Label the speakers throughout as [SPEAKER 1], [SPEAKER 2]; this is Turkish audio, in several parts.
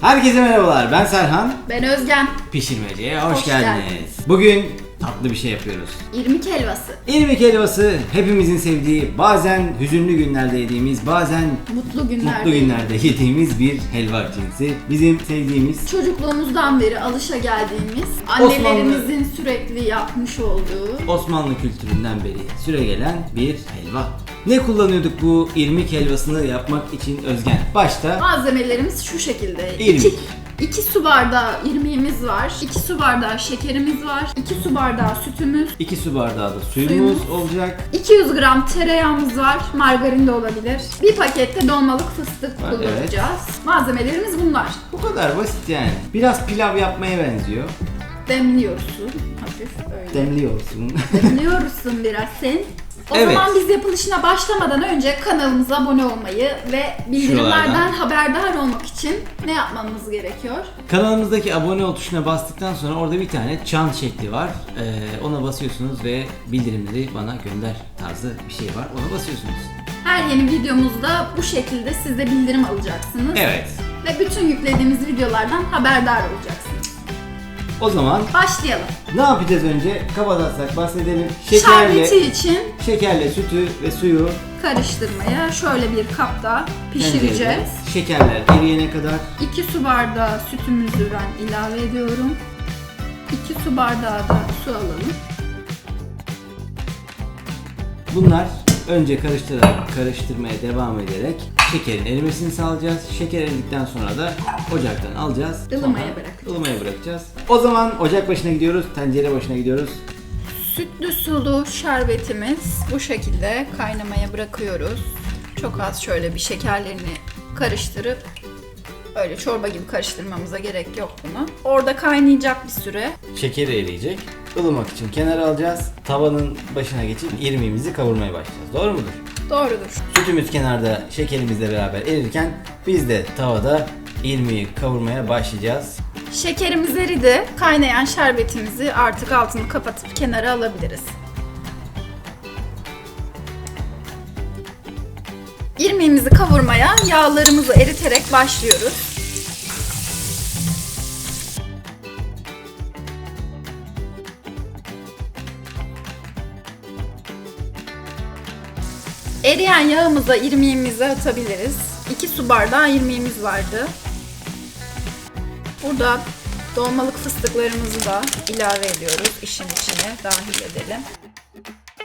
[SPEAKER 1] Herkese merhabalar. Ben Serhan.
[SPEAKER 2] Ben Özgen.
[SPEAKER 1] Pişirmeceye hoş,
[SPEAKER 2] Hoş
[SPEAKER 1] geldiniz.
[SPEAKER 2] geldiniz.
[SPEAKER 1] Bugün tatlı bir şey yapıyoruz.
[SPEAKER 2] İrmik helvası.
[SPEAKER 1] İrmik helvası hepimizin sevdiği, bazen hüzünlü günlerde yediğimiz, bazen
[SPEAKER 2] Mutlu günlerde.
[SPEAKER 1] mutlu günlerde yediğimiz bir helva cinsi. Bizim sevdiğimiz
[SPEAKER 2] Çocukluğumuzdan beri alışa geldiğimiz, annelerimizin sürekli yapmış olduğu
[SPEAKER 1] Osmanlı kültüründen beri süregelen bir helva. Ne kullanıyorduk bu irmik helvasını yapmak için Özgen? Başta
[SPEAKER 2] malzemelerimiz şu şekilde.
[SPEAKER 1] irmik,
[SPEAKER 2] İkik, 2 su bardağı irmiğimiz var. 2 su bardağı şekerimiz var. 2 su bardağı sütümüz.
[SPEAKER 1] 2 su bardağı da suyumuz,
[SPEAKER 2] Suyumuz.
[SPEAKER 1] olacak.
[SPEAKER 2] 200 gram tereyağımız var. Margarin de olabilir. Bir pakette dolmalık fıstık
[SPEAKER 1] Var,
[SPEAKER 2] evet. Malzemelerimiz bunlar.
[SPEAKER 1] Bu kadar basit yani. Biraz pilav yapmaya benziyor.
[SPEAKER 2] Demliyorsun. Hafif öyle.
[SPEAKER 1] Demliyorsun.
[SPEAKER 2] Demliyorsun biraz sen. O
[SPEAKER 1] Evet.
[SPEAKER 2] zaman biz yapılışına başlamadan önce kanalımıza abone olmayı ve bildirimlerden
[SPEAKER 1] Şuralardan.
[SPEAKER 2] haberdar olmak için ne yapmamız gerekiyor?
[SPEAKER 1] Kanalımızdaki abone ol tuşuna bastıktan sonra orada bir tane çan şekli var. Ee, ona basıyorsunuz ve bildirimleri bana gönder tarzı bir şey var. Ona basıyorsunuz.
[SPEAKER 2] Her yeni videomuzda bu şekilde siz de bildirim alacaksınız.
[SPEAKER 1] Evet.
[SPEAKER 2] Ve bütün yüklediğimiz videolardan haberdar olacaksınız.
[SPEAKER 1] O zaman
[SPEAKER 2] Başlayalım.
[SPEAKER 1] ne yapacağız önce? Kabataslak bahsedelim. Şekerle,
[SPEAKER 2] Şerbeti için
[SPEAKER 1] şekerle sütü ve suyu
[SPEAKER 2] karıştırmaya şöyle bir kapta pişireceğiz.
[SPEAKER 1] Şekerler eriyene kadar
[SPEAKER 2] 2 su bardağı sütümüzü ben ilave ediyorum. 2 su bardağı da su alalım.
[SPEAKER 1] Bunlar önce karıştırarak, karıştırmaya devam ederek şekerin erimesini sağlayacağız. Şeker eridikten sonra da ocaktan alacağız.
[SPEAKER 2] Ilımaya
[SPEAKER 1] Sonra
[SPEAKER 2] bırakacağız.
[SPEAKER 1] ılımaya bırakacağız. O zaman ocak başına gidiyoruz, tencere başına gidiyoruz.
[SPEAKER 2] Sütlü sulu şerbetimiz bu şekilde kaynamaya bırakıyoruz. Çok az şöyle bir şekerlerini karıştırıp öyle çorba gibi karıştırmamıza gerek yok bunu. Orada kaynayacak bir süre.
[SPEAKER 1] Şeker eriyecek. Ilımak için kenara alacağız. Tavanın başına geçip irmiğimizi kavurmaya başlayacağız. Doğru mudur?
[SPEAKER 2] Doğrudur.
[SPEAKER 1] Sütümüz kenarda şekerimizle beraber erirken biz de tavada irmiği kavurmaya başlayacağız.
[SPEAKER 2] Şekerimiz eridi. Kaynayan şerbetimizi artık altını kapatıp kenara alabiliriz. İrmiğimizi kavurmaya yağlarımızı eriterek başlıyoruz. Eriyen yağımıza irmiğimizi atabiliriz. 2 su bardağı irmiğimiz vardı. Burada dolmalık fıstıklarımızı da ilave ediyoruz. işin içine dahil edelim.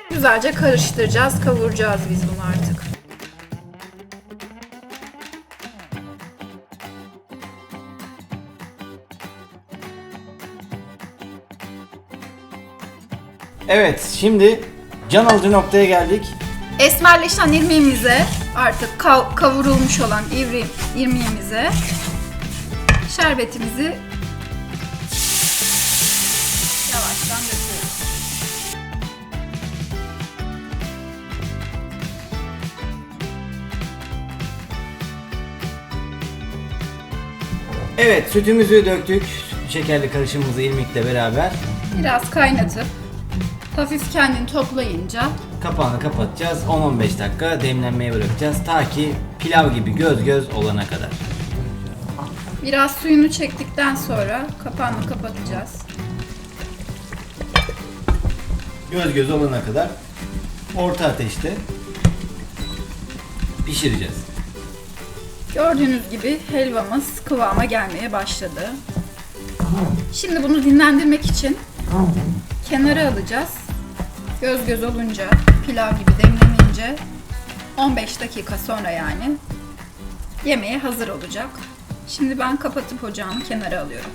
[SPEAKER 2] Güzelce karıştıracağız, kavuracağız biz bunu artık.
[SPEAKER 1] Evet şimdi can alıcı noktaya geldik.
[SPEAKER 2] Esmerleşen irmiğimize artık kav- kavurulmuş olan ivri, irmiğimize şerbetimizi yavaştan döküyoruz.
[SPEAKER 1] Evet sütümüzü döktük. Şekerli karışımımızı irmikle beraber
[SPEAKER 2] Biraz kaynatıp hafif kendini toplayınca
[SPEAKER 1] kapağını kapatacağız. 10-15 dakika demlenmeye bırakacağız. Ta ki pilav gibi göz göz olana kadar.
[SPEAKER 2] Biraz suyunu çektikten sonra kapağını kapatacağız.
[SPEAKER 1] Göz göz olana kadar orta ateşte pişireceğiz.
[SPEAKER 2] Gördüğünüz gibi helvamız kıvama gelmeye başladı. Şimdi bunu dinlendirmek için kenara alacağız. Göz göz olunca, pilav gibi demlenince 15 dakika sonra yani yemeğe hazır olacak. Şimdi ben kapatıp ocağımı kenara alıyorum.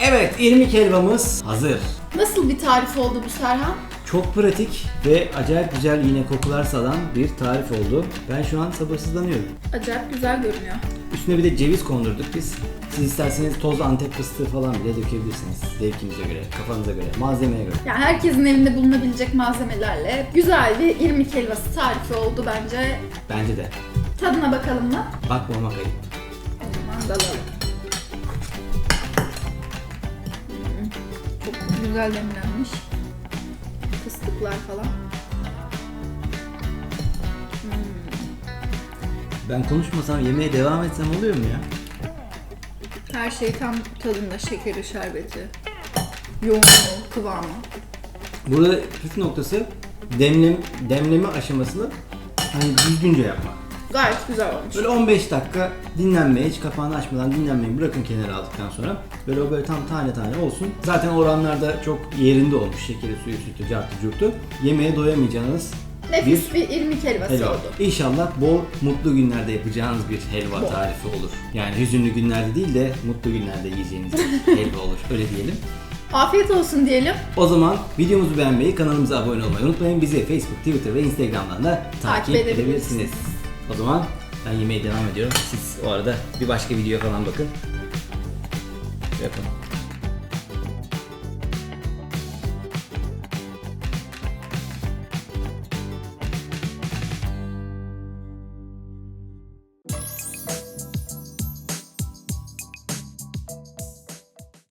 [SPEAKER 1] Evet irmik helvamız hazır.
[SPEAKER 2] Nasıl bir tarif oldu bu Serhan?
[SPEAKER 1] Çok pratik ve acayip güzel yine kokular salan bir tarif oldu. Ben şu an sabırsızlanıyorum.
[SPEAKER 2] Acayip güzel görünüyor.
[SPEAKER 1] Üstüne bir de ceviz kondurduk biz. Siz isterseniz toz antep fıstığı falan bile dökebilirsiniz. Zevkinize göre, kafanıza göre, malzemeye göre.
[SPEAKER 2] Ya herkesin elinde bulunabilecek malzemelerle güzel bir irmik helvası tarifi oldu bence.
[SPEAKER 1] Bence de.
[SPEAKER 2] Tadına bakalım mı?
[SPEAKER 1] Bakmamak ayıp.
[SPEAKER 2] O zaman dalalım. Hmm, çok güzel demlenmiş. Fıstıklar falan.
[SPEAKER 1] Ben konuşmasam yemeğe devam etsem oluyor mu ya?
[SPEAKER 2] Her şey tam tadında. Şekeri, şerbeti. Yoğunluğu, kıvamı.
[SPEAKER 1] Burada püf noktası demlem, demleme aşamasını hani düzgünce yapmak.
[SPEAKER 2] Gayet güzel olmuş.
[SPEAKER 1] Böyle 15 dakika dinlenmeye, hiç kapağını açmadan dinlenmeyi bırakın kenara aldıktan sonra. Böyle o böyle tam tane tane olsun. Zaten oranlarda çok yerinde olmuş. Şekeri, suyu, sütü, cartı, curtu. Yemeğe doyamayacağınız
[SPEAKER 2] Nefis bir, irmik helvası
[SPEAKER 1] helva.
[SPEAKER 2] oldu.
[SPEAKER 1] İnşallah bol mutlu günlerde yapacağınız bir helva
[SPEAKER 2] Bol.
[SPEAKER 1] tarifi olur. Yani hüzünlü günlerde değil de mutlu günlerde yiyeceğiniz bir helva olur. Öyle diyelim.
[SPEAKER 2] Afiyet olsun diyelim.
[SPEAKER 1] O zaman videomuzu beğenmeyi, kanalımıza abone olmayı unutmayın. Bizi Facebook, Twitter ve Instagram'dan da takip,
[SPEAKER 2] Takip
[SPEAKER 1] edebilirsiniz.
[SPEAKER 2] edebilirsiniz.
[SPEAKER 1] O zaman ben yemeğe devam ediyorum. Siz o arada bir başka videoya falan bakın. Yapın.